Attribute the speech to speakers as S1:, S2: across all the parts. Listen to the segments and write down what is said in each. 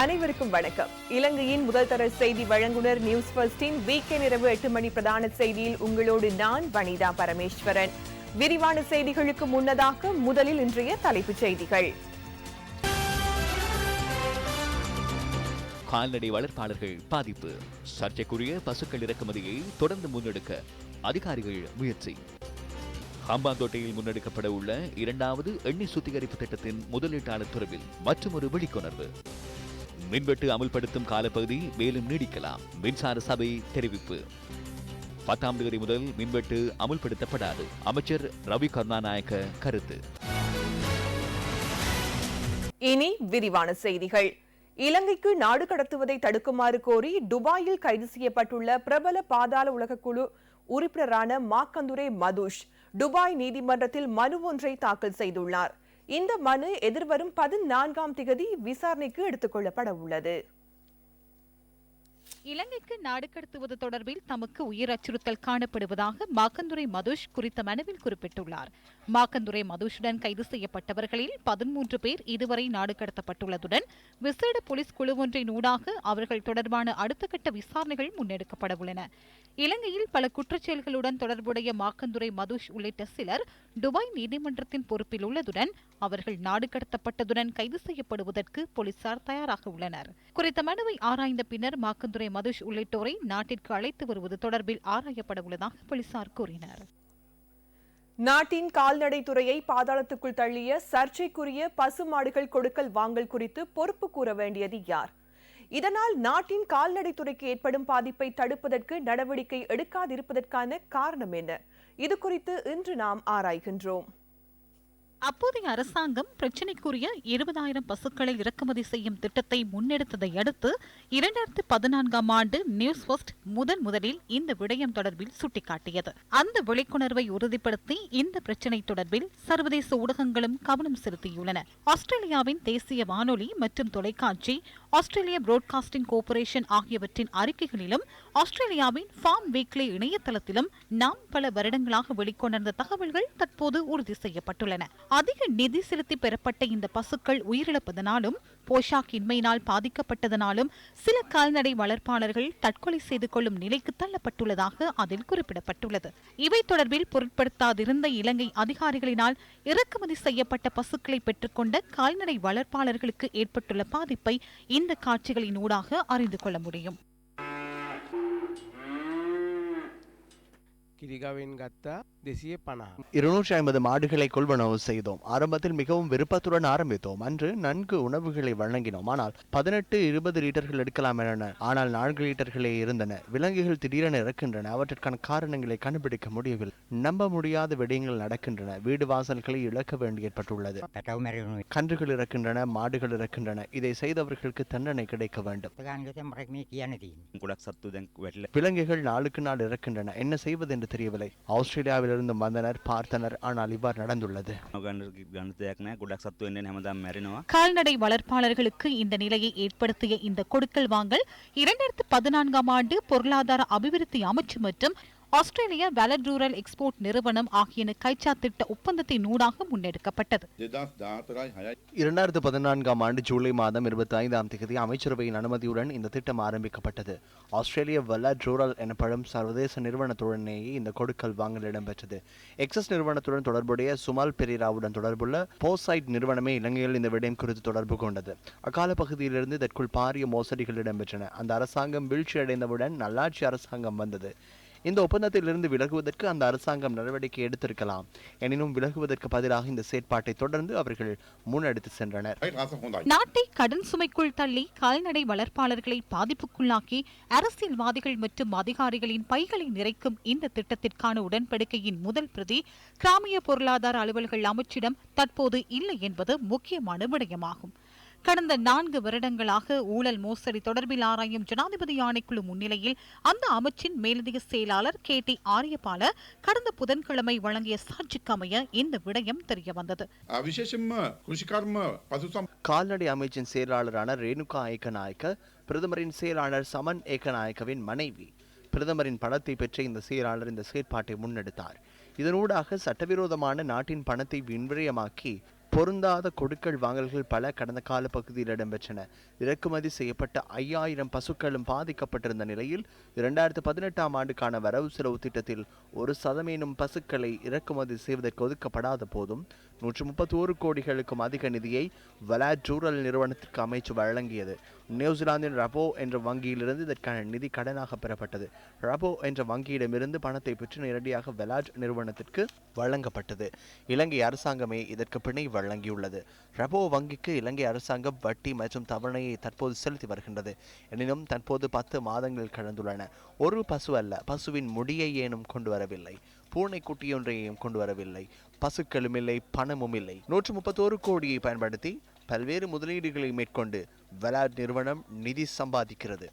S1: அனைவருக்கும் வணக்கம். இலங்கையின் முதல் தர செய்தி வழங்குனர் நியூஸ் ஃபர்ஸ்டின் வீக்கெண்ட் இரவு எட்டு மணி பிரதான செய்தியில் உங்களோடு நான் வனிதா பரமேஸ்வரன். விரிவான செய்திகளுக்கு முன்னதாக முதலில் இன்றைய தலைப்புச் செய்திகள்.
S2: கால்நடை வளர்ப்பாளர்கள் பாதிப்பு. சர்ச்சைக்குரிய பசுக்கள் இறக்குமதியை தொடர்ந்து முன்னெடுக்க அதிகாரிகள் முயற்சி. ஹம்பாந்தோட்டையில் முன்னெடுக்கப்பட உள்ள இரண்டாவது எண்ணெய் சுத்திகரிப்பு திட்டத்தின் முதலீட்டாளர் தொடர்பில் மற்றொரு விழிப்புணர்வு. மின்வெட்டு அமுல்படுத்தும் காலப்பகுதி மேலும் நீடிக்கலாம். மின்சார சபை தெரிவிப்பு. பத்தாம் தேதி முதல் மின்வெட்டு அமுல்படுத்தப்படாது. அமைச்சர் ரவி கருணாநாயக்க கருத்து.
S1: இனி விரிவான செய்திகள். இலங்கைக்கு நாடு கடத்துவதை தடுக்குமாறு கோரி துபாயில் கைது செய்யப்பட்டுள்ள பிரபல பாதாள உலக குழு உறுப்பினரான மாக்கந்துரை மதுஷ். துபாய் நீதிமன்றத்தில் மனு ஒன்றை தாக்கல் செய்துள்ளார். இந்த மனு எதிர்வரும் பதினான்காம் திகதி விசாரணைக்கு எடுத்துக்கொள்ளப்பட உள்ளது.
S3: இலங்கைக்கு நாடு கடத்துவது தொடர்பில் தமக்கு உயிர் அச்சுறுத்தல் காணப்படுவதாக மாக்கந்துரை மதுஷ் குறித்த மனுவில் குறிப்பிட்டுள்ளார். மாக்கந்துரை மதுஷுடன் கைது செய்யப்பட்டவர்களில் பதிமூன்று பேர் இதுவரை நாடு கடத்தப்பட்டுள்ளதுடன் விசேட போலீஸ் குழு ஒன்றின் ஊடாக அவர்கள் தொடர்பான அடுத்த கட்ட விசாரணைகள் முன்னெடுக்கப்பட உள்ளன இலங்கையில் பல குற்றச்செயல்களுடன் தொடர்புடைய மாக்கந்துரை மதுஷ் உள்ளிட்ட சிலர் துபாய் நீதிமன்றத்தின் பொறுப்பில் உள்ளதுடன் அவர்கள் நாடு கடத்தப்பட்டதுடன் கைது செய்யப்படுவதற்கு போலீசார் தயாராக உள்ளனர். குறித்த மனுவை ஆராய்ந்த பின்னர் மாக்கந்துரை மதுஷ் உள்ளிட்டோரை நாட்டிற்கு அழைத்து வருவது தொடர்பில் ஆராயப்பட உள்ளதாக போலீசார் கூறினர்.
S1: நாட்டின் கால்நடை துறையை பாதாளத்துக்குள் தள்ளிய சர்ச்சைக்குரிய பசுமாடுகள் கொடுக்கல் வாங்கல் குறித்து பொறுப்பு கூற வேண்டியது யார்? இதனால் நாட்டின் கால்நடை துறைக்கு ஏற்படும் பாதிப்பை தடுப்பதற்கு நடவடிக்கை எடுக்காதிருப்பதற்கான காரணம் என்ன? இது குறித்து இன்று நாம் ஆராய்கின்றோம்.
S3: அப்போதைய அரசாங்கம் பிரச்சினைக்குரிய இருபதாயிரம் பசுக்களை இறக்குமதி செய்யும் திட்டத்தை முன்னெடுத்ததை அடுத்து இரண்டாயிரத்தி பதினான்காம் ஆண்டு நியூஸ் ஃபர்ஸ்ட் முதன் முதலில் இந்த விடயம் தொடர்பில் சுட்டிக்காட்டியது. அந்த விழிப்புணர்வை உறுதிப்படுத்தி இந்த பிரச்சினை தொடர்பில் சர்வதேச ஊடகங்களும் கவனம் செலுத்தியுள்ளன. ஆஸ்திரேலியாவின் தேசிய வானொலி மற்றும் தொலைக்காட்சி ஆஸ்திரேலிய புரோட்காஸ்டிங் கோர்ப்பரேஷன் ஆகியவற்றின் அறிக்கைகளிலும் ஆஸ்திரேலியாவின் ஃபார்ம் வீக்லி இணையதளத்திலும் நாம் பல வருடங்களாக வெளிக்கொண்டிருந்த தகவல்கள் தற்போது உறுதி செய்யப்பட்டுள்ளன. அதிக நிதி செலுத்தி பெறப்பட்ட இந்த பசுக்கள் உயிரிழப்பதனாலும் போஷாக் இன்மையினால் பாதிக்கப்பட்டதனாலும் சில கால்நடை வளர்ப்பாளர்கள் தற்கொலை செய்து கொள்ளும் நிலைக்கு தள்ளப்பட்டுள்ளதாக அதில் குறிப்பிடப்பட்டுள்ளது. இவை தொடர்பில் பொருட்படுத்தாதிருந்த இலங்கை அதிகாரிகளினால் இறக்குமதி செய்யப்பட்ட பசுக்களை பெற்றுக்கொண்ட கால்நடை வளர்ப்பாளர்களுக்கு ஏற்பட்டுள்ள பாதிப்பை இந்த காட்சிகளின் ஊடாக அறிந்து கொள்ள முடியும்.
S4: கிரிகாவின் கத்தா தேசிய பனா
S5: இருநூற்றி ஐம்பது மாடுகளை கொள்வனவு செய்தோம். ஆரம்பத்தில் மிகவும் விருப்பத்துடன் ஆரம்பித்தோம். அன்று நன்கு உணவுகளை வழங்கினோம். ஆனால் பதினெட்டு இருபது லிட்டர்கள் எடுக்கலாம் என ஆனால் நான்கு லிட்டர்களே இருந்தன. விலங்குகள் திடீரென இறக்கின்றன. அவற்றிற்கான காரணங்களை கண்டுபிடிக்க முடியவில்லை. நம்ப முடியாத விடயங்கள் நடக்கின்றன. வீடு வாசல்களை இழக்க வேண்டி ஏற்பட்டுள்ளது. கன்றுகள் இறக்கின்றன மாடுகள் இறக்கின்றன. இதை செய்தவர்களுக்கு தண்டனை கிடைக்க வேண்டும். விலங்குகள் நாளுக்கு நாள் இறக்கின்றன. என்ன செய்வது என்று தெரியவில்லை. ஆஸ்திரேலியாவிலிருந்து வந்தனர் பார்த்தனர் ஆனால் இவ்வாறு நடந்துள்ளது.
S3: கால்நடை வளர்ப்பாளர்களுக்கு இந்த நிலையை ஏற்படுத்திய இந்த கொடுக்கல் வாங்கல் இரண்டாயிரத்து பதினான்காம் ஆண்டு பொருளாதார அபிவிருத்தி அமைச்சு மற்றும் ஆஸ்திரேலியா வேலட் ரூரல் எக்ஸ்போர்ட் நிறுவனம் ஆகியன கைச்சா திட்ட ஒப்பந்தத்தின் ஊடாக முன்னெடுக்கப்பட்டது.
S5: இரண்டாயிரத்து பதினான்காம் ஆண்டு ஜூலை மாதம் இருபத்தி ஐந்தாம் தேதி அமைச்சரவையின் அனுமதியுடன் இந்த திட்டம் ஆரம்பிக்கப்பட்டது. ஆஸ்திரேலிய வெல்லட் ரூரல் எனப்படும் சர்வதேச நிறுவனத்துடனேயே இந்த கொடுக்கல் வாங்கல் இடம்பெற்றது. எக்ஸஸ் நிறுவனத்துடன் தொடர்புடைய சுமால் பெரீராவுடன் தொடர்புள்ள போசைட் நிறுவனமே இலங்கையில் இந்த விடயம் குறித்து தொடர்பு கொண்டது. அக்கால பகுதியிலிருந்து இதற்குள் பாரிய மோசடிகள் இடம்பெற்றன. அந்த அரசாங்கம் வீழ்ச்சியடைந்தவுடன் நல்லாட்சி அரசாங்கம் வந்தது. இந்த ஒப்பந்தத்திலிருந்து விலகுவதற்கு அந்த அரசாங்கம் நடவடிக்கை எடுத்திருக்கலாம். எனினும் விலகுவதற்கு பதிலாக இந்த செயற்பாட்டை தொடர்ந்து அவர்கள் முன்னெடுத்து சென்றனர்.
S3: நாட்டை கடன் சுமைக்குள் தள்ளி கால்நடை வளர்ப்பாளர்களை பாதிப்புக்குள்ளாக்கி அரசியல்வாதிகள் மற்றும் அதிகாரிகளின் பைகளை நிறைக்கும் இந்த திட்டத்திற்கான உடன்படிக்கையின் முதல் பிரதி கிராமிய பொருளாதார அலுவல்கள் அமைச்சிடம் தற்போது இல்லை என்பது முக்கியமான விடயமாகும். கடந்த நான்கு வருடங்களாக ஊழல் மோசடி தொடர்பில் ஆராயும் ஜனாதிபதி ஆணைக்குழு முன்னிலையில் அந்த அமைச்சின் மேலதிக செயலாளர் கே டி ஆரியபால கடந்த புதன்கிழமை வழங்கிய சாட்சிக்கு அமைய இந்த விடயம்
S6: தெரிய தெரியவந்தது
S5: கால்நடை அமைச்சின் செயலாளரான ரேணுகா ஏகநாயக்க பிரதமரின் செயலாளர் சமன் ஏக்கநாயக்கவின் மனைவி. பிரதமரின் பணத்தை பெற்ற இந்த செயலாளர் இந்த செயற்பாட்டை முன்னெடுத்தார். இதனூடாக சட்டவிரோதமான நாட்டின் பணத்தை விண்விரயமாக்கி பொருந்தாத கொடுக்கல் வாங்கல்கள் பல கடந்த கால பகுதியில் இடம்பெற்றன. இறக்குமதி செய்யப்பட்ட ஐயாயிரம் பசுக்களும் பாதிக்கப்பட்டிருந்த நிலையில் இரண்டாயிரத்து பதினெட்டாம் ஆண்டுக்கான வரவு செலவு திட்டத்தில் ஒரு சதமேனும் பசுக்களை இறக்குமதி செய்வதற்கு ஒதுக்கப்படாத போதும் நூற்று முப்பத்தோரு கோடிகளுக்கும் அதிக நிதியை வலாட் ரூரல் நிறுவனத்திற்கு அமைச்சு வழங்கியது. நியூசிலாந்தின் ரபோ என்ற வங்கியிலிருந்து இதற்கான நிதி கடனாக பெறப்பட்டது. ரபோ என்ற வங்கியிடமிருந்து பணத்தை பெற்று நேரடியாக வெலாட் நிறுவனத்திற்கு வழங்கப்பட்டது. இலங்கை அரசாங்கமே இதற்கு பிணை வழங்கியுள்ளது. ரபோ வங்கிக்கு இலங்கை அரசாங்கம் வட்டி மற்றும் தவணையை தற்போது செலுத்தி வருகின்றது. எனினும் தற்போது பத்து மாதங்கள் கடந்துள்ளன. ஒரு பசு அல்ல பசுவின் முடியை ஏனும் கொண்டு வரவில்லை. பூனை குட்டியொன்றையும் கொண்டு வரவில்லை. பசுக்களும் இல்லை பணமும் இல்லை. நூற்று முப்பத்தோரு கோடியை பயன்படுத்தி பல்வேறு முதலீடுகளை மேற்கொண்டு வெலாட் நிறுவனம் நிதி சம்பாதிக்கிறது.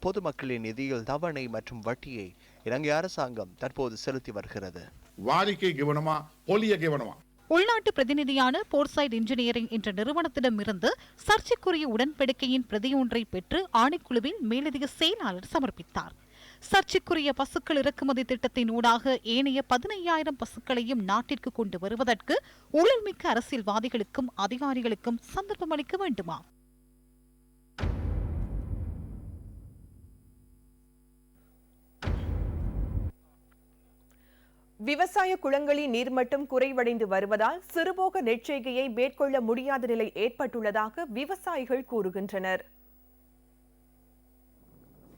S5: பொதுமக்களின் நிதியில் தவணை மற்றும் வட்டியை இலங்கை அரசாங்கம் தற்போது செலுத்தி வருகிறது.
S6: வாரிக்கை கவனமா பொலிய கவனமா?
S3: உள்நாட்டு பிரதிநிதியான போர்சைட் இன்ஜினியரிங் என்ற நிறுவனத்திடம் இருந்து சர்ச்சைக்குரிய உடன்படிக்கையின் பிரதியொன்றை பெற்று ஆணைக்குழுவின் மேலதிக செயலாளர் சமர்ப்பித்தார். சர்ச்சைக்குரிய பசுக்கள் இறக்குமதி திட்டத்தின் ஊடாக ஏனைய பதினையாயிரம் பசுக்களையும் நாட்டிற்கு கொண்டு வருவதற்கு ஊழல்மிக்க அரசியல்வாதிகளுக்கும் அதிகாரிகளுக்கும் சந்தர்ப்பம் அளிக்க வேண்டுமா?
S1: விவசாய குளங்களின் நீர்மட்டம் குறைவடைந்து வருவதால் சிறுபோக நெற்செய்கையை மேற்கொள்ள முடியாத நிலை ஏற்பட்டுள்ளதாக விவசாயிகள் கூறுகின்றனர்.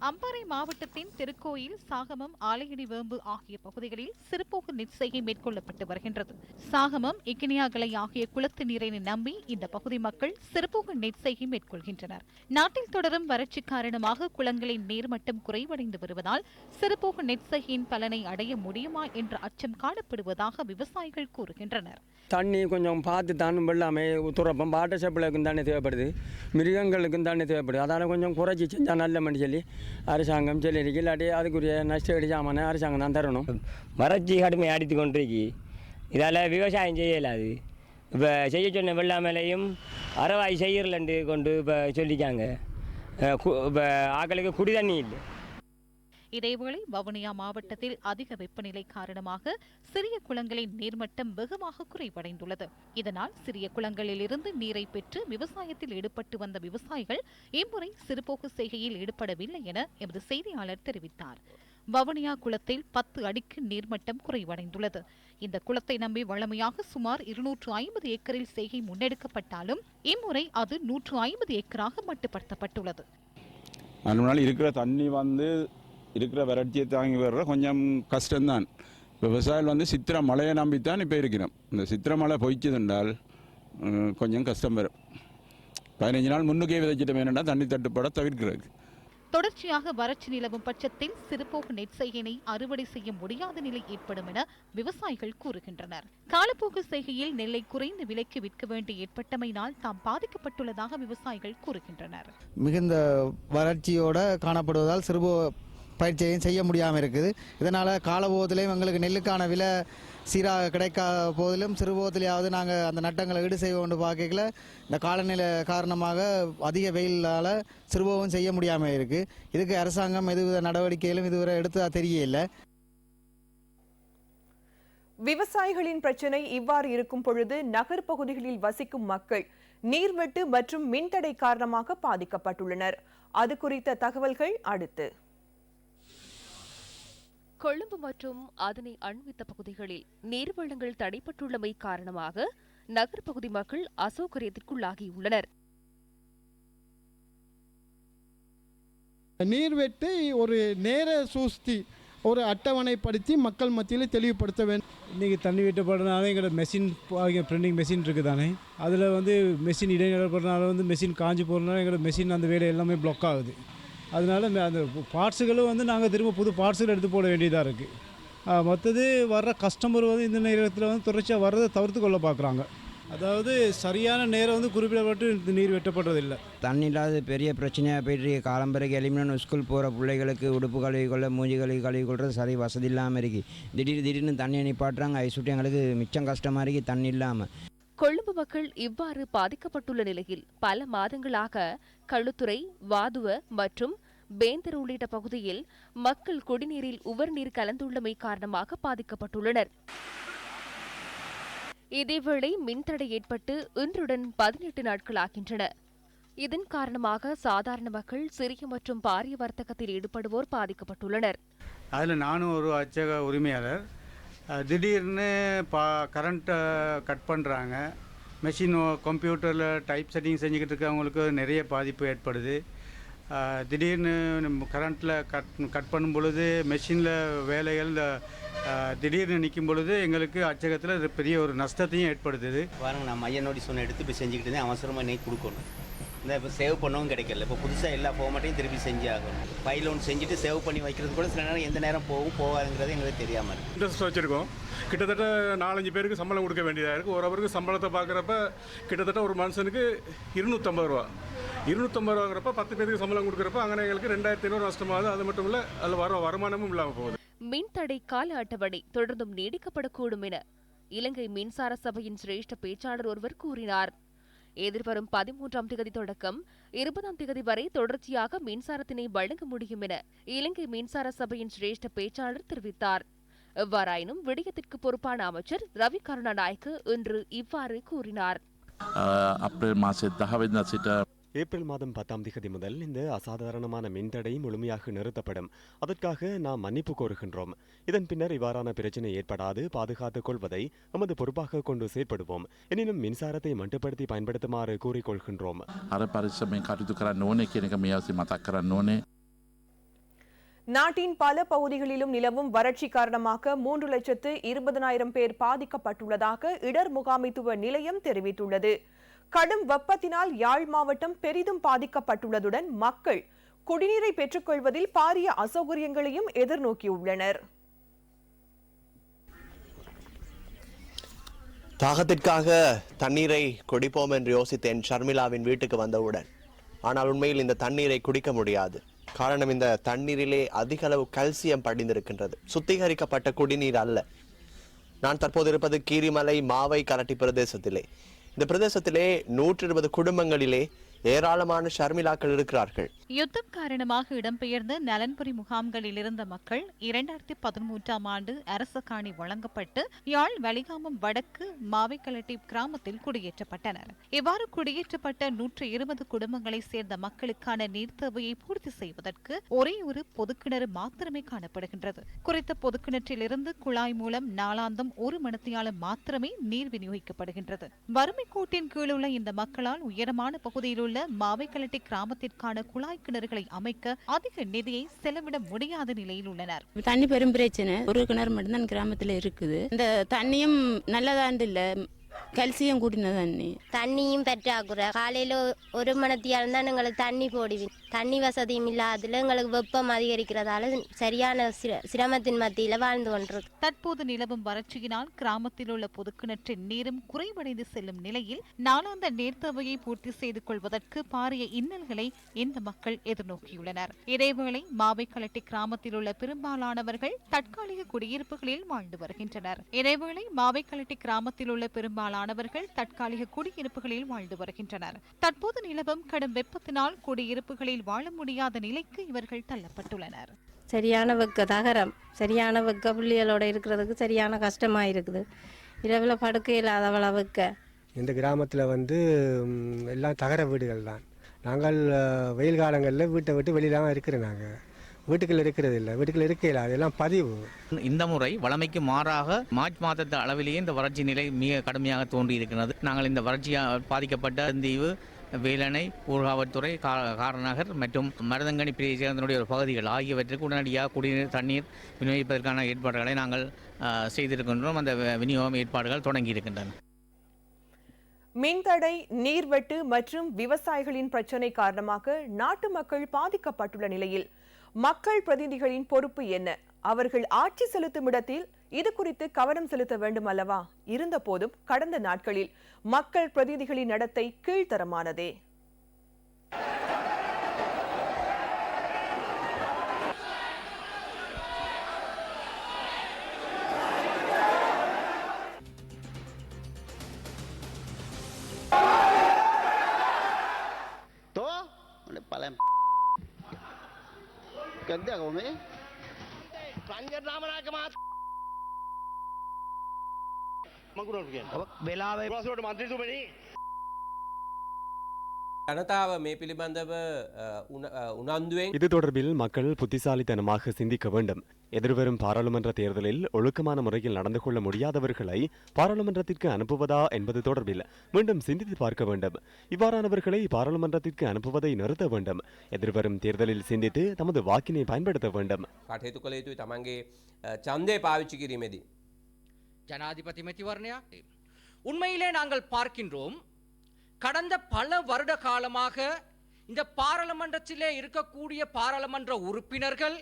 S3: அம்பாறை மாவட்டத்தின் திருக்கோயில் சாகமம் ஆலையடி வேம்பு ஆகிய பகுதிகளில் சிறுபோக நிச்சயம் மேற்கொள்ளப்பட்டு வருகின்றது. சாகமம் இக்கினியாகலை ஆகிய குளத்து நீரினை நம்பி இந்த பகுதி மக்கள் சிறுபோக நிச்சயம் மேற்கொள்கின்றனர். நாட்டில் தொடரும் வறட்சி காரணமாக குளங்களின் நீர்மட்டம் குறைவடைந்து வருவதால் சிறுபோக நெற்செய்கையின் பலனை அடைய முடியுமா என்ற அச்சம் காணப்படுவதாக விவசாயிகள் கூறுகின்றனர்.
S7: தண்ணி கொஞ்சம் பார்த்து தான் வெள்ளாமே துறப்பம் பாட்ட செப்பிளுக்கும் தண்ணி தேவைப்படுது மிருகங்களுக்கும் தண்ணி தேவைப்படுது. அதனால் கொஞ்சம் குறைச்சி செஞ்சால் நல்ல மணி சொல்லி அரசாங்கம் சொல்லியிருக்கு இல்லாட்டி அதுக்குரிய நஷ்டஈடு சாமான அரசாங்கம் தான் தரணும்
S8: வறட்சி கடுமையை அடித்து கொண்டிருக்கு இதால் விவசாயம் செய்யலாது இப்போ செய்ய சொன்ன வெள்ளாமலையும் அறவாய் செய்யறலண்டு கொண்டு இப்போ சொல்லிக்காங்க இப்போ ஆக்களுக்கு குடி தண்ணி இல்லை
S3: இதேவேளை வவுனியா மாவட்டத்தில் அதிக வெப்பநிலை காரணமாக சிறிய குளங்களின் நீர்மட்டம் வெகுவாக குறைவடைந்துள்ளது. இதனால் சிறிய குளங்களில் இருந்து நீரை பெற்று விவசாயத்தில் ஈடுபட்டு வந்த விவசாயிகள் இம்முறை சிறுபோக்கு செய்கையில் ஈடுபடவில்லை என எமது செய்தியாளர் தெரிவித்தார். வவுனியா குளத்தில் பத்து அடிக்கு நீர்மட்டம் குறைவடைந்துள்ளது. இந்த குளத்தை நம்பி வழமையாக சுமார் இருநூற்று ஐம்பது ஏக்கரில் செய்கை முன்னெடுக்கப்பட்டாலும் இம்முறை அது நூற்று ஐம்பது ஏக்கராக மட்டுப்படுத்தப்பட்டுள்ளது.
S9: அதனால இருக்கிற தண்ணி வந்து இருக்கிற வறட்சியை தாங்கி வர்ற கொஞ்சம் கஷ்டம்தான். விவசாயிகள் வந்து சித்திரை மழையை நம்பித்தான் இப்போ இருக்கிறோம். இந்த சித்திரை மழை பொய்ச்சதுண்டால் கொஞ்சம் கஷ்டம் வரும். பதினஞ்சு நாள் முன்னுக்கே விதைச்சிட்டோம். என்னென்னா தண்ணி தட்டுப்பாட தவிர்க்கிறது
S3: தொடர்ச்சியாக வறட்சி நிலவும் பட்சத்தில் சிறுபோக்கு நெற்செய்கினை அறுவடை செய்ய முடியாத நிலை ஏற்படும் என விவசாயிகள் கூறுகின்றனர். காலப்போக்கு செய்கையில் நெல்லை குறைந்த விலைக்கு விற்க வேண்டி ஏற்பட்டமையினால் தாம் பாதிக்கப்பட்டுள்ளதாக விவசாயிகள் கூறுகின்றனர்.
S10: மிகுந்த வறட்சியோட காணப்படுவதால் சிறுபோ பயிற்சியையும் செய்ய முடியாமல் இருக்குது. இதனால் காலபோதிலையும் எங்களுக்கு நெல்லுக்கான விலை சீராக கிடைக்காத போதிலும் சிறுபோதிலையாவது நாங்கள் அந்த நட்டங்களை ஈடு செய்வோம்னு பார்க்கல. இந்த காலநிலை காரணமாக அதிக வெயிலால் சிறுபோகம் செய்ய முடியாமல் இருக்குது இதுக்கு அரசாங்கம் எதுவித நடவடிக்கைகளும் இதுவரை எடுத்ததாக தெரியல.
S1: விவசாயிகளின் பிரச்சினை இவ்வாறு இருக்கும் பொழுது நகர் பகுதிகளில் வசிக்கும் மக்கள் நீர்வெட்டு மற்றும் மின்தடை காரணமாக பாதிக்கப்பட்டுள்ளனர். அது குறித்த தகவல்கள் அடுத்து.
S11: கொழும்பு மற்றும் அதனை அண்மித்த பகுதிகளில் நீர்வளங்கள் தடைப்பட்டுள்ளமை காரணமாக நகர்ப்பகுதி மக்கள் அசௌகரியத்திற்குள்ளாகியுள்ளனர்.
S12: நீர்வெட்டை ஒரு நேர சூஸ்தி ஒரு அட்டவணைப்படுத்தி மக்கள் மத்தியில் தெளிவுபடுத்த வேண்டும்
S13: இன்றைக்கி தண்ணி வெட்டப்படுறதுனால எங்களோட மெஷின் பிரிண்டிங் மெஷின் இருக்குது தானே அதில் வந்து மெஷின் இடைநிலைப்படுறதுனால வந்து மெஷின் காஞ்சி போகிறதுனால எங்களோட மெஷின் அந்த வேலை எல்லாமே பிளாக் ஆகுது. அதனால அந்த பார்ட்ஸுகளும் வந்து நாங்கள் திரும்ப புது பார்ட்ஸுகள் எடுத்து போட வேண்டியதாக இருக்குது மற்றது வர்ற கஸ்டமர் வந்து இந்த நேரத்தில் வந்து தொடர்ச்சியாக வர்றதை தவிர்த்து கொள்ள பார்க்குறாங்க அதாவது சரியான நேரம் வந்து குறிப்பிடப்பட்டு நீர் வெட்டப்படுறதில்லை.
S14: தண்ணி இல்லாத பெரிய பிரச்சனையாக போயிட்டு காலம்பரைக்கு எலிமினன் ஸ்கூல் போகிற பிள்ளைகளுக்கு உடுப்பு கழுவி கொள்ள மூஞ்சி கழுவி கழுவி கொள்றது சரி வசதி இல்லாமல் இருக்குது திடீர் திடீர்னு தண்ணி நிப்பாட்டுறாங்க அதை சுட்டி எங்களுக்கு மிச்சம் கஷ்டமாக இருக்குது தண்ணி இல்லாமல்
S11: கொழும்பு மக்கள் இவ்வாறு பாதிக்கப்பட்டுள்ள நிலையில் பல மாதங்களாக களுத்துறை வாதுவ மற்றும் பேந்தர் உள்ளிட்ட பகுதியில் மக்கள் குடிநீரில் உவர் நீர் கலந்துள்ளமை காரணமாக பாதிக்கப்பட்டுள்ளனர். இதேவேளை மின்தடை ஏற்பட்டு இன்றுடன் பதினெட்டு நாட்களாகின்றன இதன் காரணமாக சாதாரண மக்கள் சிறிய மற்றும் பாரிய வர்த்தகத்தில் ஈடுபடுவோர் பாதிக்கப்பட்டுள்ளனர்.
S15: அதில் நானும் ஒரு அச்சக உரிமையாளர் திடீர்னு பா கரண்ட்டை கட் பண்ணுறாங்க மெஷின் கம்ப்யூட்டரில் டைப் செட்டிங் செஞ்சுக்கிட்டு இருக்கவங்களுக்கு நிறைய பாதிப்பு ஏற்படுது. திடீர்னு கரண்ட்டில் கட் கட் பண்ணும் பொழுது மெஷினில் வேலைகள் திடீர்னு நிற்கும் பொழுது எங்களுக்கு அச்சகத்தில் பெரிய ஒரு நஷ்டத்தையும் ஏற்படுத்துது.
S16: பாருங்க நான் மைய நோட்டீஸ் ஒன்று எடுத்து போய் செஞ்சுக்கிட்டு அவசரமாக இன்னைக்கு கொடுக்கணும். இந்த இப்போ சேவ் பண்ணவும் கிடைக்கல. இப்போ புதுசாக எல்லா ஃபார்மேட்டையும் திருப்பி செஞ்சு ஆகணும். ஃபைல் ஒன்று செஞ்சுட்டு சேவ் பண்ணி வைக்கிறது கூட சில நேரம் எந்த நேரம் போகும் போகாதுங்கிறது எங்களுக்கு தெரியாமல் இருக்கு.
S17: இன்ட்ரெஸ்ட் வச்சுருக்கோம். கிட்டத்தட்ட நாலஞ்சு பேருக்கு சம்பளம் கொடுக்க வேண்டியதாக இருக்குது ஒரு அவருக்கு சம்பளத்தை பார்க்குறப்ப கிட்டத்தட்ட ஒரு மனுஷனுக்கு இருநூற்றம்பது ரூபா. இருநூற்றம்பது ரூபாங்கிறப்ப பத்து பேருக்கு சம்பளம் கொடுக்குறப்ப அங்கே எங்களுக்கு ரெண்டாயிரத்தி ஐநூறு நஷ்டமாகுது. அது மட்டும் இல்லை அதில் வர வருமானமும் இல்லாமல் போகுது.
S11: மின்தடை கால அட்டவணை தொடர்ந்தும் நீடிக்கப்படக்கூடும் என இலங்கை மின்சார சபையின் சிரேஷ்ட பேச்சாளர் ஒருவர் கூறினார். எதிர்வரும் பதிமூன்றாம் தேதி தொடக்கம் இருபதாம் தேதி வரை தொடர்ச்சியாக மின்சாரத்தினை வழங்க முடியும் என இலங்கை மின்சார சபையின் சிரேஷ்ட பேச்சாளர் தெரிவித்தார் எவ்வாறாயினும் விடயத்திற்கு பொறுப்பான அமைச்சர் ரவி கருணாநாயக்கு இன்று இவ்வாறு கூறினார்
S18: ஏப்ரல் மாச
S19: ஏப்ரல் மாதம் பத்தாம் தேதி முதல் இந்த அசாதாரணமான மின்தடை முழுமையாக நிறுத்தப்படும். அதற்காக நாம் மன்னிப்பு கோருகின்றோம். இதன் பின்னர் இவ்வாறான பிரச்சனை ஏற்படாது பாதுகாத்துக் கொள்வதை நமது பொறுப்பாக கொண்டு செயற்படுவோம். எனினும் மின்சாரத்தை மட்டுப்படுத்தி பயன்படுத்துமாறு கூறிக்கொள்கின்றோம்.
S1: நாட்டின் பல பகுதிகளிலும் நிலவும் வறட்சி காரணமாக மூன்று லட்சத்து இருபதனாயிரம் பேர் பாதிக்கப்பட்டுள்ளதாக இடர் முகாமைத்துவ நிலையம் தெரிவித்துள்ளது. கடும் வெப்பத்தினால் யாழ் மாவட்டம் பெரிதும் பாதிக்கப்பட்டுள்ளதுடன் மக்கள் குடிநீரை பெற்றுக்கொள்வதில் பாரிய அசௌகரியங்களையும் எதிர்நோக்கியுள்ளனர்.
S5: தாகத்திற்காக தண்ணீரை குடிப்போம் என்று யோசித்தேன் ஷர்மிளாவின் வீட்டுக்கு வந்தவுடன். ஆனால் உண்மையில் இந்த தண்ணீரை குடிக்க முடியாது. காரணம் இந்த தண்ணீரிலே அதிக அளவு கல்சியம் படிந்திருக்கின்றது. சுத்திகரிக்கப்பட்ட குடிநீர் அல்ல. நான் தற்போது இருப்பது கீரிமலை மாவை கரட்டி பிரதேசத்திலே. இந்த பிரதேசத்திலே நூற்றி இருபது குடும்பங்களிலே ஏராளமான ஷர்மிலாக்கள் இருக்கிறார்கள்.
S3: யுத்தம் காரணமாக இடம்பெயர்ந்த நலன்புரி முகாம்களில் இருந்த மக்கள் இரண்டாயிரத்தி பதிமூன்றாம் ஆண்டு அரச காணி வழங்கப்பட்டு யாழ் வலிகாமம் வடக்கு மாவைக்கலட்டி கிராமத்தில் குடியேற்றப்பட்டனர். இவ்வாறு குடியேற்றப்பட்ட நூற்று இருபது குடும்பங்களைச் சேர்ந்த மக்களுக்கான நீர் தேவையை பூர்த்தி செய்வதற்கு ஒரே ஒரு பொதுக்கிணறு மாத்திரமே காணப்படுகின்றது. குறித்த பொதுக்கிணற்றிலிருந்து குழாய் மூலம் நாளாந்தம் ஒரு மணித்தியாலம் மாத்திரமே நீர் விநியோகிக்கப்படுகின்றது. வறுமை கோட்டின் கீழுள்ள இந்த மக்களால் உயரமான பகுதியில் உள்ள மாவைக்கலட்டி கிராமத்திற்கான குழாய் கிணறுகளை அமைக்க அதிக நிதியை செலவிட முடியாத நிலையில் உள்ளனர்.
S20: தண்ணி பெரும் பிரச்சனை. ஒரு கிணறு மட்டும்தான் கிராமத்தில் இருக்குது. இந்த தண்ணியும் நல்லதாண்டு இல்லை. கல்சியம் கூட்டின தண்ணி.
S21: தண்ணியும் பற்றாக்குறை. காலையில் ஒரு மணத்தியாலும் தான் எங்களுக்கு தண்ணி போடுவேன் தண்ணி வசதியும் இல்லாததில் எங்களுக்கு வெப்பம் அதிகரிக்கிறதால சரியான சிரமத்தின் மத்தியில் வாழ்ந்து கொண்டிருக்கு
S3: தற்போது நிலவும் வறட்சியினால் கிராமத்தில் உள்ள பொதுக்கிணற்றின் நீரும் குறைவடைந்து செல்லும் நிலையில் நாளாந்த நேர்த்தவையை பூர்த்தி செய்து கொள்வதற்கு பாரிய இன்னல்களை இந்த மக்கள் எதிர்நோக்கியுள்ளனர். இதேவேளை மாவைக்கலட்டி கிராமத்தில் உள்ள பெரும்பாலானவர்கள் தற்காலிக குடியிருப்புகளில் வாழ்ந்து வருகின்றனர். இதேவேளை மாவைக்கலட்டி கிராமத்தில் உள்ள பெரும்பாலானவர்கள் தற்காலிக குடியிருப்புகளில் வாழ்ந்து வருகின்றனர். தற்போது நிலவும் கடும் வெப்பத்தினால் குடியிருப்புகளில் வாழ முடியாத நிலைக்கு இவர்கள் தள்ளப்பட்டுள்ளனர்.
S21: சரியான வெக்க தகரம் சரியான வெக்க பிள்ளைகளோட இருக்கிறதுக்கு சரியான கஷ்டமாக இருக்குது. இரவில் படுக்க இல்லாதவள வெக்க
S4: இந்த கிராமத்தில் வந்து எல்லாம் தகர வீடுகள் தான். நாங்கள் வெயில் காலங்களில் வீட்டை விட்டு வெளியில இருக்கிறோம் நாங்கள் வீட்டுக்குள்ள இருக்கிறது இல்லை வீட்டுக்குள்ள இருக்கையில் அதெல்லாம் பதிவு.
S22: இந்த முறை வளமைக்கு மாறாக மார்ச் மாதத்து அளவிலேயே இந்த வறட்சி நிலை மிக கடுமையாக தோன்றி இருக்கிறது நாங்கள் இந்த வறட்சியால் பாதிக்கப்பட்ட தீவு வேலனை ஊர்காவல்துறை கா காரநகர் மற்றும் மருதங்கனி பிரதேசத்தினுடைய ஒரு பகுதிகள் ஆகியவற்றுக்கு உடனடியாக குடிநீர் தண்ணீர் விநியோகிப்பதற்கான ஏற்பாடுகளை நாங்கள் செய்திருக்கின்றோம். அந்த விநியோகம் ஏற்பாடுகள் தொடங்கியிருக்கின்றன
S1: மின்தடை நீர்வெட்டு மற்றும் விவசாயிகளின் பிரச்சினை காரணமாக நாட்டு மக்கள் பாதிக்கப்பட்டுள்ள நிலையில் மக்கள் பிரதிநிதிகளின் பொறுப்பு என்ன? அவர்கள் ஆட்சி செலுத்தும் இடத்தில் இது குறித்து கவனம் செலுத்த வேண்டும் அல்லவா இருந்த போதும் கடந்த நாட்களில் மக்கள் பிரதிநிதிகளின் நடத்தை கீழ்த்தரமானதே.
S23: Ganda ako ngayon.
S19: இது தொடர்பில் மக்கள் புத்திசாலித்தனமாக சிந்திக்க வேண்டும். எதிர்வரும் பாராளுமன்ற தேர்தலில் ஒழுக்கமான முறையில் நடந்து கொள்ள முடியாதவர்களை பாராளுமன்றத்திற்கு அனுப்புவதா என்பது தொடர்பில் மீண்டும் சிந்தித்து பார்க்க வேண்டும். இவ்வாறானவர்களை பாராளுமன்றத்திற்கு அனுப்புவதை நிறுத்த வேண்டும். எதிர்வரும் தேர்தலில் சிந்தித்து தமது வாக்கினை பயன்படுத்த வேண்டும்.
S24: ஜனாதிபதி மெத்திவர்ணையா உண்மையிலே நாங்கள் பார்க்கின்றோம் கடந்த பல வருட காலமாக இந்த பாராளுமன்றத்திலே இருக்கக்கூடிய பாராளுமன்ற உறுப்பினர்கள்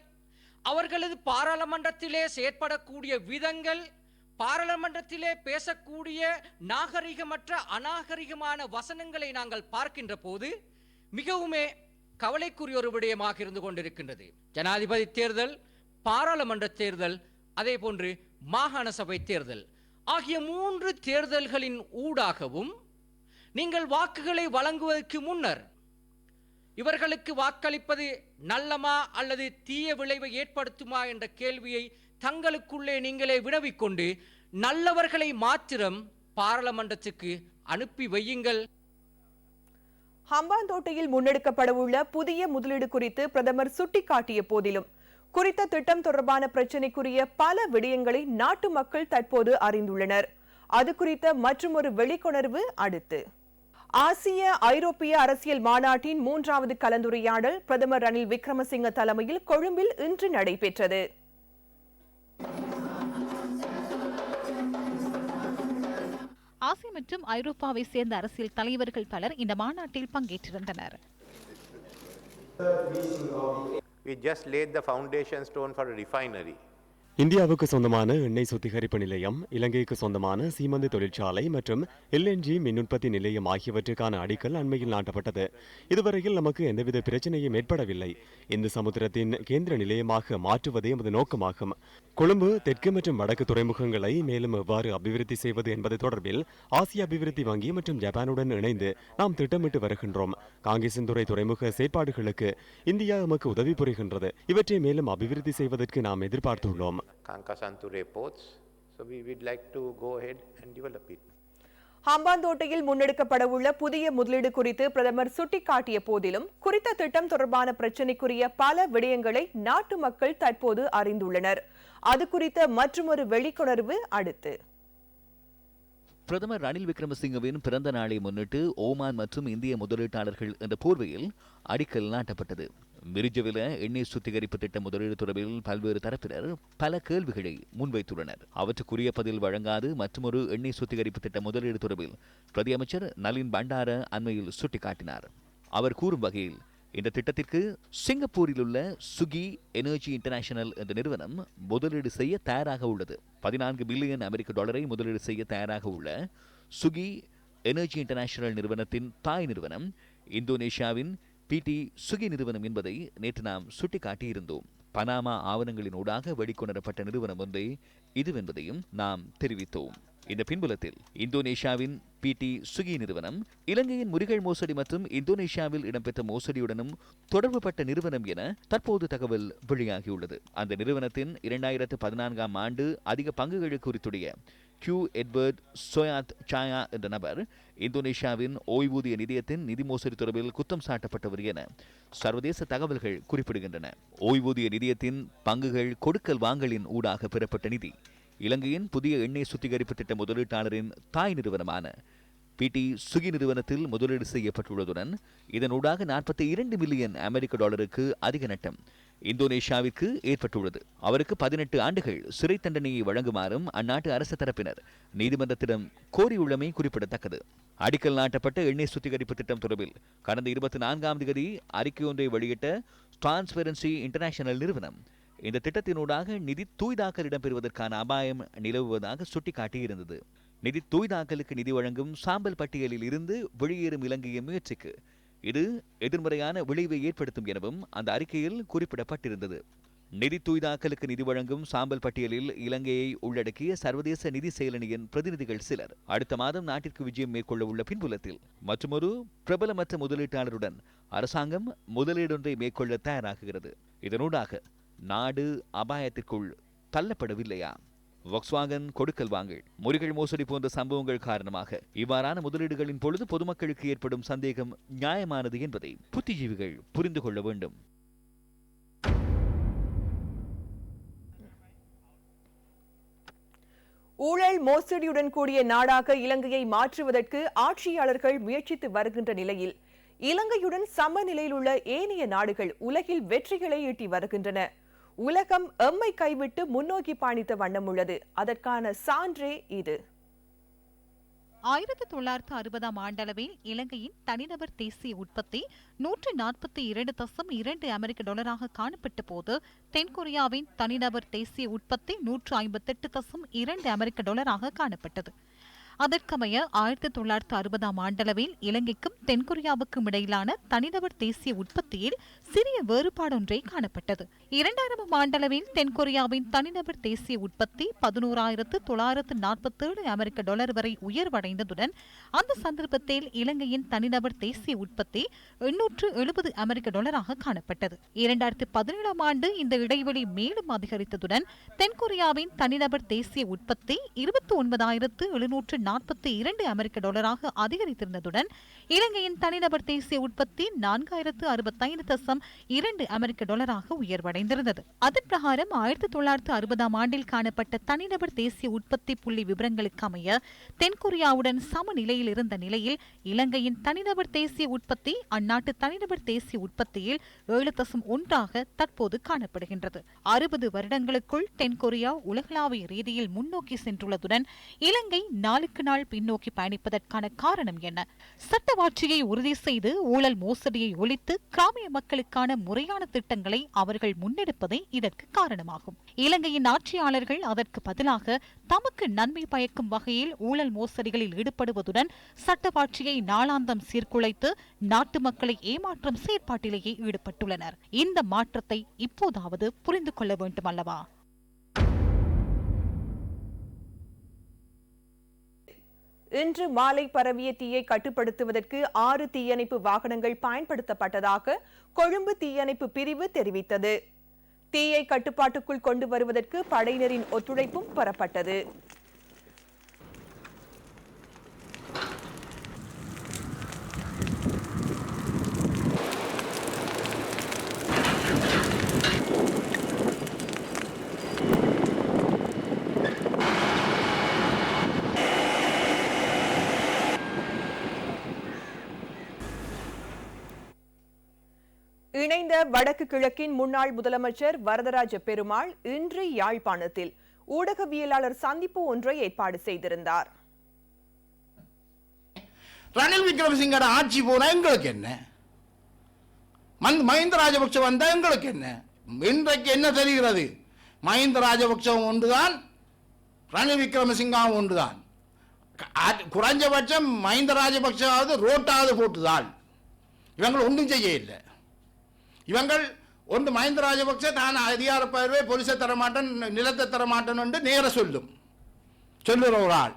S24: அவர்களது பாராளுமன்றத்திலே செயற்படக்கூடிய விதங்கள் பாராளுமன்றத்திலே பேசக்கூடிய நாகரிகமற்ற அநாகரிகமான வசனங்களை நாங்கள் பார்க்கின்ற போது மிகவுமே கவலைக்குரிய ஒரு விடயமாக இருந்து கொண்டிருக்கின்றது. ஜனாதிபதி தேர்தல் பாராளுமன்ற தேர்தல் அதே போன்று மாகாண சபை தேர்தல். ஆகிய மூன்று தேர்தல்களின் ஊடாகவும் நீங்கள் வாக்குகளை வழங்குவதற்கு முன்னர் இவர்களுக்கு வாக்களிப்பது நல்லமா அல்லது தீய விளைவை ஏற்படுத்துமா என்ற கேள்வியை தங்களுக்குள்ளே நீங்களே வினவிக்கொண்டு நல்லவர்களை மாத்திரம் பாராளுமன்றத்துக்கு அனுப்பி வையுங்கள்.
S1: ஹம்பாந்தோட்டையில் முன்னெடுக்கப்படவுள்ள புதிய முதலீடு குறித்து பிரதமர் சுட்டிக்காட்டிய போதிலும் குறித்த திட்டம் தொடர்பான பிரச்சினைக்குரிய பல விடயங்களை நாட்டு மக்கள் தற்போது அறிந்துள்ளனர். அது குறித்த மற்றொரு வெளிக்கொணர்வு அடுத்து. ஆசிய ஐரோப்பிய அரசியல் மாநாட்டின் மூன்றாவது கலந்துரையாடல் பிரதமர் ரணில் விக்ரமசிங்க தலைமையில் கொழும்பில் இன்று நடைபெற்றது.
S3: ஆசிய மற்றும் ஐரோப்பாவை சேர்ந்த அரசியல் தலைவர்கள் பலர் இந்த மாநாட்டில் பங்கேற்றிருந்தனர்.
S25: We just laid the foundation stone for a refinery.
S19: இந்தியாவுக்கு சொந்தமான எண்ணெய் சுத்திகரிப்பு நிலையம் இலங்கைக்கு சொந்தமான சீமந்து தொழிற்சாலை மற்றும் எல்என்ஜி மின் உற்பத்தி நிலையம் ஆகியவற்றுக்கான அடிக்கல் அண்மையில் நாட்டப்பட்டது. இதுவரையில் நமக்கு எந்தவித பிரச்சனையும் ஏற்படவில்லை. இந்த சமுத்திரத்தின் கேந்திர நிலையமாக மாற்றுவதே எமது நோக்கமாகும். கொழும்பு தெற்கு மற்றும் வடக்கு துறைமுகங்களை மேலும் எவ்வாறு அபிவிருத்தி செய்வது என்பது தொடர்பில் ஆசிய அபிவிருத்தி வங்கி மற்றும் ஜப்பானுடன் இணைந்து நாம் திட்டமிட்டு வருகின்றோம். காங்கேசன்துறை துறைமுக செயற்பாடுகளுக்கு இந்தியா எமக்கு உதவி புரிகின்றது. இவற்றை மேலும் அபிவிருத்தி செய்வதற்கு நாம் எதிர்பார்த்துள்ளோம்.
S25: Kankasanture ports. So we would like to go ahead and develop it.
S1: ஹம்பாந்தோட்டையில் முன்னெடுக்கப்படவுள்ள புதிய முதலீடு குறித்து பிரதமர் சுட்டிக்காட்டிய போதிலும் குறித்த திட்டம் தொடர்பான பிரச்சினைக்குரிய பல விடயங்களை நாட்டு மக்கள் தற்போது அறிந்துள்ளனர் அது குறித்த மற்றுமொரு வெளிக்கொணர்வு அடுத்து
S26: பிரதமர் ரணில் விக்ரமசிங்கவின் பிறந்த நாளை முன்னிட்டு ஓமான் மற்றும் இந்திய முதலீட்டாளர்கள் என்ற போர்வையில் அடிக்கல் நாட்டப்பட்டது மிரிஜவில எண்ணெய் சுத்திகரிப்பு திட்ட முதலீடு தொடர்பில் பல்வேறு தரப்பினர் பல கேள்விகளை முன்வைத்துள்ளனர். அவற்றுக்குரிய பதில் வழங்காது மற்றொரு எண்ணெய் சுத்திகரிப்பு திட்ட முதலீடு தொடர்பில் பிரதியமைச்சர் நளின் பண்டார அண்மையில் சுட்டிக்காட்டினார். அவர் கூறும் வகையில் இந்த திட்டத்திற்கு சிங்கப்பூரில் உள்ள சுகி எனர்ஜி இன்டர்நேஷனல் என்ற நிறுவனம் முதலீடு செய்ய தயாராக உள்ளது. பதினான்கு பில்லியன் அமெரிக்க டாலரை முதலீடு செய்ய தயாராக உள்ள சுகி எனர்ஜி இன்டர்நேஷனல் நிறுவனத்தின் தாய் நிறுவனம் இந்தோனேஷியாவின் பிடி சுகி நிறுவனம் என்பதை நேற்று நாம் சுட்டிக்காட்டியிருந்தோம். பனாமா ஆவணங்களின் ஊடாக வெளிக்கொணரப்பட்ட நிறுவனம் ஒன்றே இதுவென்பதையும் நாம் தெரிவித்தோம். இந்த பின்புலத்தில் இந்தோனேஷியாவின் பிடி சுகி நிறுவனம் இலங்கையின் முறிகள் மோசடி மற்றும் இந்தோனேஷியாவில் இடம்பெற்ற மோசடியுடனும் தொடர்புபட்ட நிறுவனம் என தற்போது தகவல் வெளியாகியுள்ளது. அந்த நிறுவனத்தின் இரண்டாயிரத்து பதினான்காம் ஆண்டு அதிக பங்குகள் குறித்துடைய கியூ எட்வர்ட் சோயாத் சாயா என்ற நபர் இந்தோனேஷியாவின் ஓய்வூதிய நிதியத்தின் நிதி மோசடி தொடர்பில் குற்றம் சாட்டப்பட்டவர் என சர்வதேச தகவல்கள் குறிப்பிடுகின்றன. ஓய்வூதிய நிதியத்தின் பங்குகள் கொடுக்கல் வாங்கலின் ஊடாக பெறப்பட்ட நிதி இலங்கையின் புதிய எண்ணெய் சுத்திகரிப்பு திட்ட முதலீட்டாளரின் தாய் நிறுவனமான பிடி சுகி நிறுவனத்தில் முதலீடு செய்யப்பட்டுள்ளதுடன் இதனூடாக நாற்பத்தி இரண்டு மில்லியன் அமெரிக்க டாலருக்கு அதிக நட்டம் இந்தோனேஷியாவிற்கு ஏற்பட்டுள்ளது. அவருக்கு பதினெட்டு ஆண்டுகள் சிறை தண்டனையை வழங்குமாறும் அந்நாட்டு அரசு தரப்பினர் நீதிமன்றத்திடம் கோரியுள்ளமை குறிப்பிடத்தக்கது. அடிக்கல் நாட்டப்பட்ட எண்ணெய் சுத்திகரிப்பு திட்டம் தொடர்பில் கடந்த இருபத்தி நான்காம் தேதி அறிக்கை ஒன்றை வெளியிட்ட டிரான்ஸ்பெரன்சி இன்டர்நேஷனல் நிறுவனம் இந்த திட்டத்தினூடாக நிதி தூய்தாக்கல் இடம்பெறுவதற்கான அபாயம் நிலவுவதாக சுட்டிக்காட்டியிருந்தது. நிதி தூய்தாக்கலுக்கு நிதி வழங்கும் சாம்பல் பட்டியலில் இருந்து வெளியேறும் இலங்கையின் முயற்சிக்கு இது எதிர்மறையான விளைவை ஏற்படுத்தும் எனவும் அந்த அறிக்கையில் குறிப்பிடப்பட்டிருந்தது. நிதி தூய்தாக்கலுக்கு நிதி வழங்கும் சாம்பல் பட்டியலில் இலங்கையை உள்ளடக்கிய சர்வதேச நிதி செயலணியின் பிரதிநிதிகள் சிலர் அடுத்த மாதம் நாட்டிற்கு விஜயம் மேற்கொள்ள உள்ள பின்புலத்தில் மற்றொரு பிரபலமற்ற முதலீட்டாளருடன் அரசாங்கம் முதலீடொன்றை மேற்கொள்ள தயாராகுகிறது. இதனூடாக நாடு அபாயத்திற்குள் தள்ளப்படவில்லையா? வாக்ஸ்வாகன் கொடுக்கல் வாங்கல். முறிகள் மோசடி போன்ற சம்பவங்கள் காரணமாக இவ்வாறான முதலீடுகளின் பொழுது பொதுமக்களுக்கு ஏற்படும் சந்தேகம் நியாயமானது என்பதை புத்திஜீவிகள் புரிந்து கொள்ள வேண்டும்.
S1: ஊழல் மோசடியுடன் கூடிய நாடாக இலங்கையை மாற்றுவதற்கு ஆட்சியாளர்கள் முயற்சித்து வருகின்ற நிலையில் இலங்கையுடன் சமநிலையில் உள்ள ஏனைய நாடுகள் உலகில் வெற்றிகளை ஈட்டி வருகின்றன. உலகம் எம்மை கைவிட்டு முன்னோக்கி பாணித்த வண்ணம் உள்ளது. அதற்கான சான்றே இது.
S3: ஆயிரத்தி தொள்ளாயிரத்து அறுபதாம் ஆண்டளவில் இலங்கையின் தனிநபர் தேசிய உற்பத்தி நூற்றி நாற்பத்தி இரண்டு தசம் இரண்டு அமெரிக்க டாலராக காணப்பட்ட போது தென்கொரியாவின் தனிநபர் தேசிய உற்பத்தி நூற்று ஐம்பத்தெட்டு தசம் இரண்டு அமெரிக்க டாலராக காணப்பட்டது. அதற்கமைய ஆயிரத்தி தொள்ளாயிரத்து அறுபதாம் ஆண்டளவில் இலங்கைக்கும் தென்கொரியாவுக்கும் இடையிலான தனிநபர் தேசிய உற்பத்தியில் சிறிய வேறுபாடொன்றே காணப்பட்டது. இரண்டாயிரம் ஆண்டளவில் தென்கொரியாவின் தனிநபர் தேசிய உற்பத்தி பதினோராயிரத்து தொள்ளாயிரத்து நாற்பத்தேழு அமெரிக்க டாலர் வரை உயர்வடைந்ததுடன் அந்த சந்தர்ப்பத்தில் இலங்கையின் தனிநபர் தேசிய உற்பத்தி எண்ணூற்று எழுபது அமெரிக்க டாலராக காணப்பட்டது. இரண்டாயிரத்து பதினேழாம் ஆண்டு இந்த இடைவெளி மேலும் அதிகரித்ததுடன் தென்கொரியாவின் தனிநபர் தேசிய உற்பத்தி இருபத்தி ஒன்பதாயிரத்து எழுநூற்று நாற்பத்தி இரண்டு அமெரிக்க டாலராக அதிகரித்திருந்ததுடன் இலங்கையின் தனிநபர் தேசிய உற்பத்தி நான்காயிரத்து அறுபத்தைந்து தசம் இரண்டு அமெரிக்க டாலராக உயர்வடைந்திருந்தது. அதன் பிரகாரம் ஆயிரத்தி தொள்ளாயிரத்து அறுபதாம் ஆண்டில் காணப்பட்ட தனிநபர் தேசிய உற்பத்தி புள்ளி விவரங்களுக்கு அமைய தென்கொரியாவுடன் சமநிலையில் இருந்த நிலையில் இலங்கையின் தனிநபர் தேசிய உற்பத்தி அந்நாட்டு தனிநபர் தேசிய உற்பத்தியில் ஏழு தசம் ஒன்றாக தற்போது காணப்படுகின்றது. அறுபது வருடங்களுக்குள் தென்கொரியா உலகளாவிய ரீதியில் முன்னோக்கி சென்றுள்ளதுடன் இலங்கை நாளுக்கு நாள் பின்னோக்கி பயணிப்பதற்கான காரணம் என்ன? சட்டவாட்சியை உறுதி செய்து ஊழல் மோசடியை ஒழித்து கிராமிய மக்களுக்கு அதற்கான முறையான திட்டங்களை அவர்கள் முன்னெடுப்பதே இதற்கு காரணமாகும். இலங்கையின் ஆட்சியாளர்கள் அதற்கு பதிலாக தமக்கு நன்மை பயக்கும் வகையில் ஊழல் மோசடிகளில் ஈடுபடுவதுடன் சட்டவாட்சியை நாளாந்தம் சீர்குலைத்து நாட்டு மக்களை ஏமாற்றும் செயற்பாட்டிலேயே ஈடுபட்டுள்ளனர். இந்த மாற்றத்தை இப்போதாவது புரிந்து கொள்ள வேண்டும் அல்லவா
S1: இன்று மாலை பரவிய தீயை கட்டுப்படுத்துவதற்கு ஆறு தீயணைப்பு வாகனங்கள் பயன்படுத்தப்பட்டதாக கொழும்பு தீயணைப்பு பிரிவு தெரிவித்தது. தீயை கட்டுப்பாட்டுக்குள் கொண்டு வருவதற்கு படையினரின் ஒத்துழைப்பும் பெறப்பட்டது. இணைந்த வடக்கு கிழக்கின் முன்னாள் முதலமைச்சர் வரதராஜ பெருமாள் இன்று யாழ்ப்பாணத்தில் ஊடகவியலாளர் சந்திப்பு ஒன்றை ஏற்பாடு செய்திருந்தார்.
S27: ரணில் விக்ரமசிங்கோட ஆட்சி போனா எங்களுக்கு என்ன? மஹிந்த ராஜபக்ச வந்தா எங்களுக்கு என்ன? இன்றைக்கு என்ன தெரிகிறது? மஹிந்த ராஜபக்சவும் ஒன்றுதான் ரணில் விக்ரமசிங்காவும் ஒன்றுதான். குறைஞ்சபட்சம் மஹிந்த ராஜபக்சாவது ரோட்டாவது போட்டுதான். இவங்கள் ஒன்றும் செய்ய இல்லை இவங்கள் ஒன்று மஹிந்த ராஜபக்ச தான் அதிகார பதவியை பொலிசை தரமாட்டேன் நிலத்தை தரமாட்டேன் என்று நேர சொல்லும். சொல்லுற ஒரு ஆள்.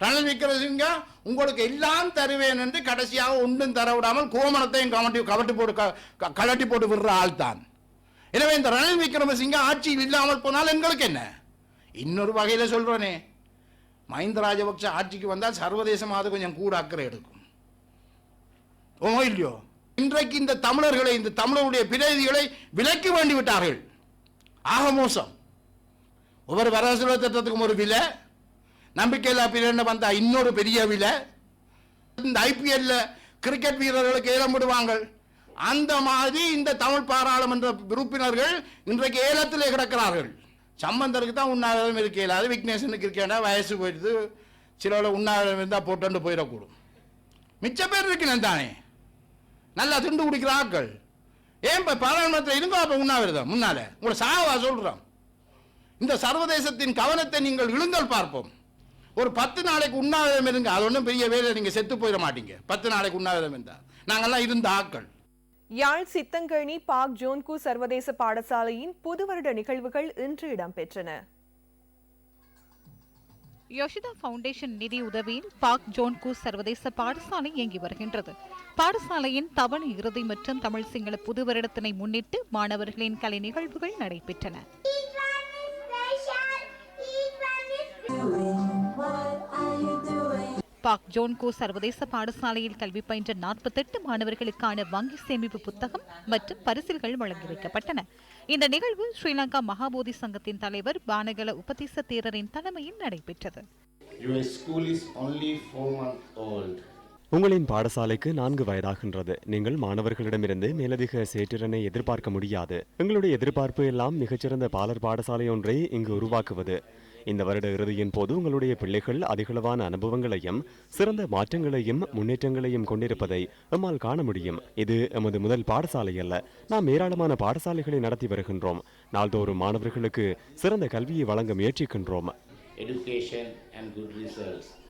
S27: ரணில் விக்ரமசிங்க உங்களுக்கு எல்லாம் தருவேன் என்று கடைசியாக ஒன்றும் தர விடாமல் கோமணத்தையும் கவட்டி கவட்டி போட்டு க- கலட்டி போட்டு விடுற ஆள் தான். எனவே இந்த ரணில் விக்ரமசிங்க ஆட்சியில் இல்லாமல் போனால் எங்களுக்கு என்ன? இன்னொரு வகையில் சொல்கிறேனே மஹிந்த ராஜபக்ச ஆட்சிக்கு வந்தால் சர்வதேசமாவது கொஞ்சம் கூட அக்கறை எடுக்கும். ஓ இல்லையோ? இன்றைக்கு இந்த தமிழர்களை இந்த தமிழருடைய பிரதிகளை விலக்கி வேண்டி விட்டார்கள். ஆக மோசம். ஒவ்வொரு வரசுல திட்டத்துக்கும் ஒரு விலை. நம்பிக்கையில்லா பிரிவினை வந்தா இன்னொரு பெரிய விலை. இந்த ஐபிஎல்ல கிரிக்கெட் வீரர்களுக்கு ஏலம் விடுவாங்க அந்த மாதிரி இந்த தமிழ் பாராளுமன்ற உறுப்பினர்கள் இன்றைக்கு ஏலத்திலே கிடக்கிறார்கள். சம்பந்தருக்கு தான் உண்ணாவிரதம் இருக்க இயலாது விக்னேஷனுக்கு இருக்கேண்டா வயசு போயிடுது. சிலவில் உண்ணாவிரதம் இருந்தால் போட்டு போயிடக்கூடும். மிச்ச பேர் இருக்கணும் தானே? நல்லா திண்டு குடிக்கிற ஆட்கள். ஏன் இப்போ பாராளுமன்றத்தில் இருங்கோ அப்போ உண்ணாவிரதம்? முன்னால. உங்களை சாவா சொல்கிறோம் இந்த சர்வதேசத்தின் கவனத்தை நீங்கள் இழுங்கள் பார்ப்போம். ஒரு பத்து நாளைக்கு உண்ணாவிரதம் இருங்க. அது ஒன்றும் பெரிய வேலை நீங்கள் செத்து போயிட மாட்டீங்க. பத்து நாளைக்கு உண்ணாவிரதம் இருந்தால் நாங்கெல்லாம் இருந்த ஆட்கள்.
S1: யாழ் சித்தங்கழி பாக் ஜோன்கு சர்வதேச பாடசாலையின் புது வருட நிகழ்வுகள் இன்று இடம்பெற்றன.
S3: யோஷிதா ஃபவுண்டேஷன் நிதி உதவியில் பாக் ஜோன்கு சர்வதேச பாடசாலை இயங்கி வருகின்றது. பாடசாலையின் தவணை இறுதி மற்றும் தமிழ் சிங்கள புது வருடத்தினை முன்னிட்டு மாணவர்களின் கலை நிகழ்வுகள் நடைபெற்றன.
S28: What are you doing?
S3: பாக் ஜோன்கோ சர்வதேச பாடசாலையில் கல்வி பயின்ற நாற்பத்தெட்டு மாணவர்களுக்கான வங்கி சேமிப்பு புத்தகம் மற்றும் பரிசில்கள் வழங்கி வைக்கப்பட்டன. இந்த நிகழ்வு ஸ்ரீலங்கா மகாபோதி சங்கத்தின் தலைவர் பானகல உபதேச தேரரின் தலைமையில் நடைபெற்றது.
S19: உங்களின் பாடசாலைக்கு நான்கு வயதாகின்றது. நீங்கள் மாணவர்களிடமிருந்து மேலதிக சேற்றிறனை எதிர்பார்க்க முடியாது. எங்களுடைய எதிர்பார்ப்பு எல்லாம் மிகச்சிறந்த பாலர் பாடசாலை ஒன்றை இங்கு உருவாக்குவது. இந்த வருட இறுதியின் போது உங்களுடைய பிள்ளைகள் அதிகளவான அனுபவங்களையும் சிறந்த மாற்றங்களையும் முன்னேற்றங்களையும் கொண்டிருப்பதை நம்மால் காண முடியும். இது எமது முதல் பாடசாலை அல்ல. நாம் ஏராளமான பாடசாலைகளை நடத்தி வருகின்றோம். நாள்தோறும் மாணவர்களுக்கு சிறந்த கல்வியை வழங்க முயற்சிக்கின்றோம்.
S28: Education and good results.